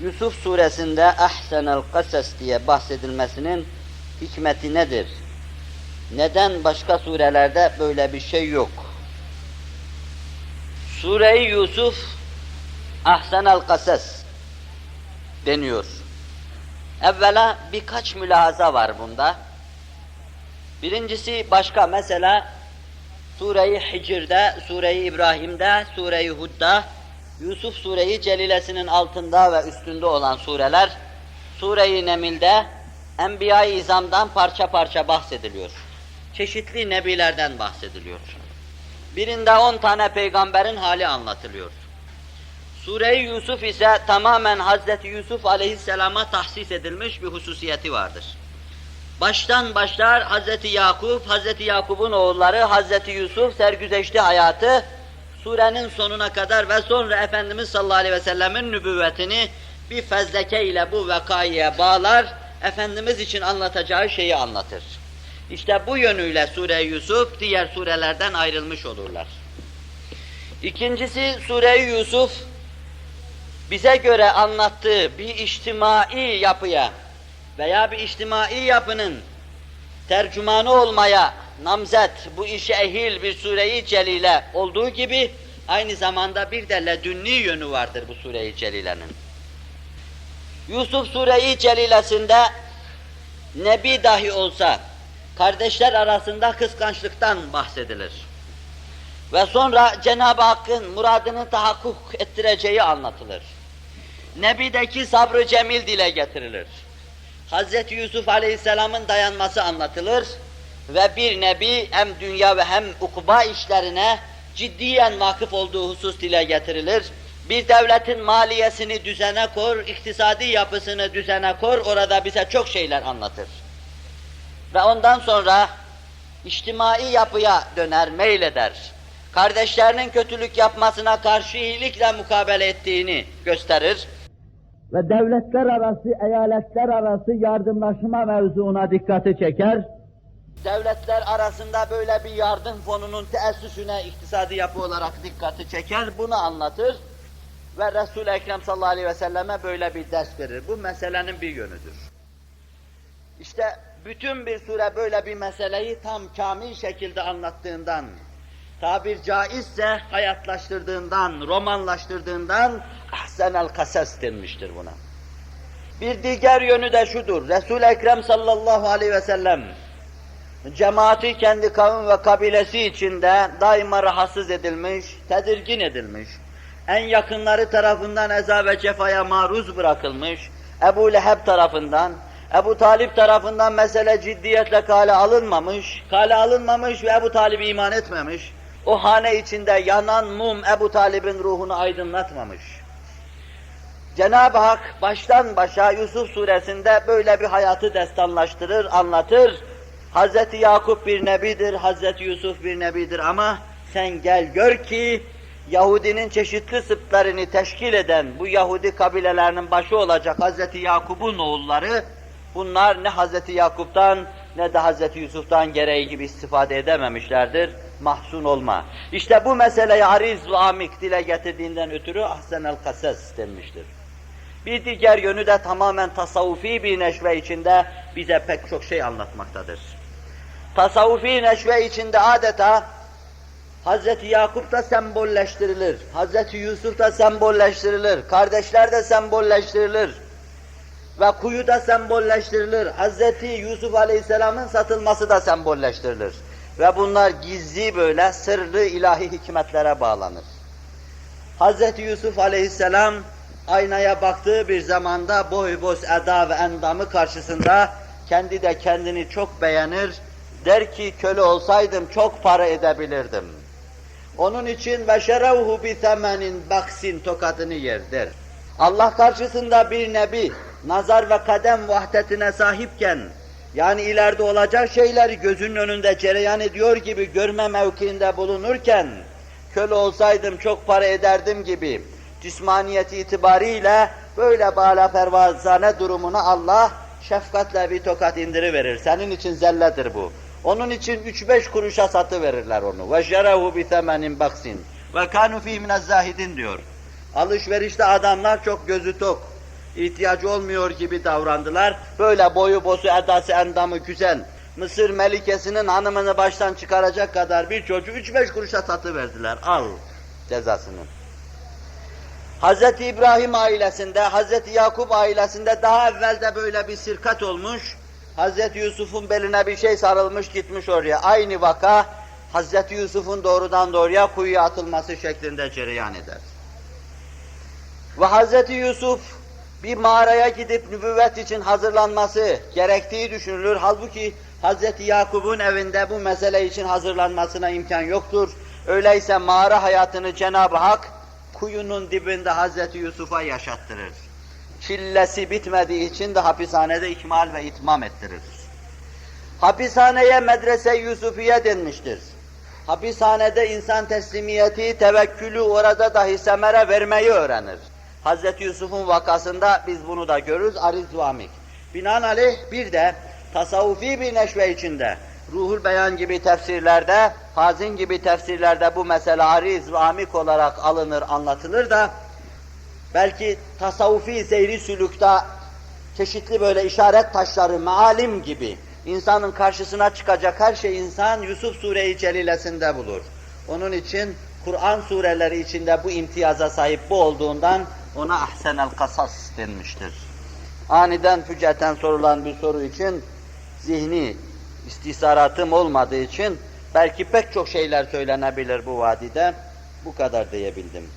Yusuf suresinde ahsenel kasas diye bahsedilmesinin hikmeti nedir? Neden başka surelerde böyle bir şey yok? Sure-i Yusuf ahsenel kasas deniyor. Evvela birkaç mülahaza var bunda. Birincisi başka mesela Sure-i Hicr'de, Sure-i İbrahim'de, Sure-i Hud'da, Yusuf Sure-i Celilesinin altında ve üstünde olan sureler, Sure-i Nemil'de Enbiya-i İzam'dan parça parça bahsediliyor. Çeşitli nebilerden bahsediliyor. Birinde on tane peygamberin hali anlatılıyor. Sure-i Yusuf ise tamamen Hazreti Yusuf aleyhisselama tahsis edilmiş bir hususiyeti vardır. Baştan başlar Hazreti Yakup, Hazreti Yakup'un oğulları, Hazreti Yusuf sergüzeşti hayatı, surenin sonuna kadar ve sonra Efendimiz sallallahu aleyhi ve sellemin nübüvvetini bir fezleke ile bu vakayeye bağlar, Efendimiz için anlatacağı şeyi anlatır. İşte bu yönüyle Sure Yusuf diğer surelerden ayrılmış olurlar. İkincisi Sure Yusuf bize göre anlattığı bir içtimai yapıya veya bir içtimai yapının tercümanı olmaya namzet, bu işe ehil bir sure-i celile olduğu gibi aynı zamanda bir de ledünni yönü vardır bu sure-i celilenin. Yusuf sure-i celilesinde nebi dahi olsa kardeşler arasında kıskançlıktan bahsedilir. Ve sonra Cenab-ı Hakk'ın muradını tahakkuk ettireceği anlatılır. Nebi'deki sabrı cemil dile getirilir. Hz. Yusuf Aleyhisselam'ın dayanması anlatılır ve bir nebi hem dünya ve hem ukuba işlerine ciddiyen vakıf olduğu husus dile getirilir. Bir devletin maliyesini düzene kor, iktisadi yapısını düzene kor, orada bize çok şeyler anlatır. Ve ondan sonra içtimai yapıya döner, meyleder. Kardeşlerinin kötülük yapmasına karşı iyilikle mukabele ettiğini gösterir ve devletler arası, eyaletler arası yardımlaşma mevzuuna dikkati çeker. Devletler arasında böyle bir yardım fonunun teessüsüne iktisadi yapı olarak dikkati çeker, bunu anlatır ve Resul-i Ekrem sallallahu aleyhi ve selleme böyle bir ders verir. Bu meselenin bir yönüdür. İşte bütün bir sure böyle bir meseleyi tam kamil şekilde anlattığından, tabir caizse hayatlaştırdığından, romanlaştırdığından ahsenel kasas denmiştir buna. Bir diğer yönü de şudur. Resul-i Ekrem sallallahu aleyhi ve sellem cemaati kendi kavim ve kabilesi içinde daima rahatsız edilmiş, tedirgin edilmiş. En yakınları tarafından eza ve cefaya maruz bırakılmış. Ebu Leheb tarafından, Ebu Talip tarafından mesele ciddiyetle kale alınmamış, kale alınmamış ve Ebu Talip iman etmemiş. O hane içinde yanan mum Ebu Talib'in ruhunu aydınlatmamış. Cenab-ı Hak baştan başa Yusuf suresinde böyle bir hayatı destanlaştırır, anlatır. Hazreti Yakup bir nebidir, Hazreti Yusuf bir nebidir ama sen gel gör ki Yahudinin çeşitli sıplarını teşkil eden bu Yahudi kabilelerinin başı olacak Hazreti Yakup'un oğulları bunlar ne Hazreti Yakup'tan ne de Hazreti Yusuf'tan gereği gibi istifade edememişlerdir. Mahzun olma. İşte bu meseleyi ariz ve amik dile getirdiğinden ötürü ahsenel kasas denmiştir. Bir diğer yönü de tamamen tasavvufi bir neşve içinde bize pek çok şey anlatmaktadır. Tasavvufi neşve içinde adeta Hazreti Yakup da sembolleştirilir, Hazreti Yusuf da sembolleştirilir, kardeşler de sembolleştirilir ve kuyu da sembolleştirilir. Hazreti Yusuf Aleyhisselam'ın satılması da sembolleştirilir. Ve bunlar gizli böyle sırlı ilahi hikmetlere bağlanır. Hazreti Yusuf Aleyhisselam aynaya baktığı bir zamanda boy boz eda ve endamı karşısında kendi de kendini çok beğenir. Der ki köle olsaydım çok para edebilirdim. Onun için ve şerevhu bi temenin baksin tokadını yerdir. Allah karşısında bir nebi nazar ve kadem vahdetine sahipken yani ileride olacak şeyleri gözünün önünde cereyan ediyor gibi görme mevkiinde bulunurken köle olsaydım çok para ederdim gibi cismaniyeti itibariyle böyle bala pervazane durumuna Allah şefkatle bir tokat indiriverir. Senin için zelledir bu. Onun için üç beş kuruşa satı verirler onu. Ve şerehu bi temenin baksin. Ve kanu fi zahidin diyor. Alışverişte adamlar çok gözü tok. ihtiyacı olmuyor gibi davrandılar. Böyle boyu bosu, edası, endamı güzel. Mısır melikesinin hanımını baştan çıkaracak kadar bir çocuğu üç beş kuruşa satıverdiler. Al cezasını. Hazreti İbrahim ailesinde, Hazreti Yakup ailesinde daha evvelde böyle bir sirkat olmuş. Hazreti Yusuf'un beline bir şey sarılmış gitmiş oraya. Aynı vaka Hazreti Yusuf'un doğrudan doğruya kuyuya atılması şeklinde cereyan eder. Ve Hazreti Yusuf bir mağaraya gidip nübüvvet için hazırlanması gerektiği düşünülür. Halbuki Hazreti Yakup'un evinde bu mesele için hazırlanmasına imkan yoktur. Öyleyse mağara hayatını Cenab-ı Hak kuyunun dibinde Hazreti Yusuf'a yaşattırır. Çillesi bitmediği için de hapishanede ikmal ve itmam ettirir. Hapishaneye medrese Yusufiye denmiştir. Hapishanede insan teslimiyeti, tevekkülü orada dahi semere vermeyi öğrenir. Hazreti Yusuf'un vakasında biz bunu da görürüz, ariz ve amik. Binaenaleyh bir de tasavvufi bir neşve içinde, Ruhul Beyan gibi tefsirlerde, Hazin gibi tefsirlerde bu mesele ariz ve olarak alınır, anlatılır da, belki tasavvufi seyri sülükta çeşitli böyle işaret taşları, mealim gibi insanın karşısına çıkacak her şey insan Yusuf Sure-i Celilesinde bulur. Onun için Kur'an sureleri içinde bu imtiyaza sahip bu olduğundan ona ahsenel kasas denmiştir. Aniden füceten sorulan bir soru için zihni istihsaratım olmadığı için belki pek çok şeyler söylenebilir bu vadide. Bu kadar diyebildim.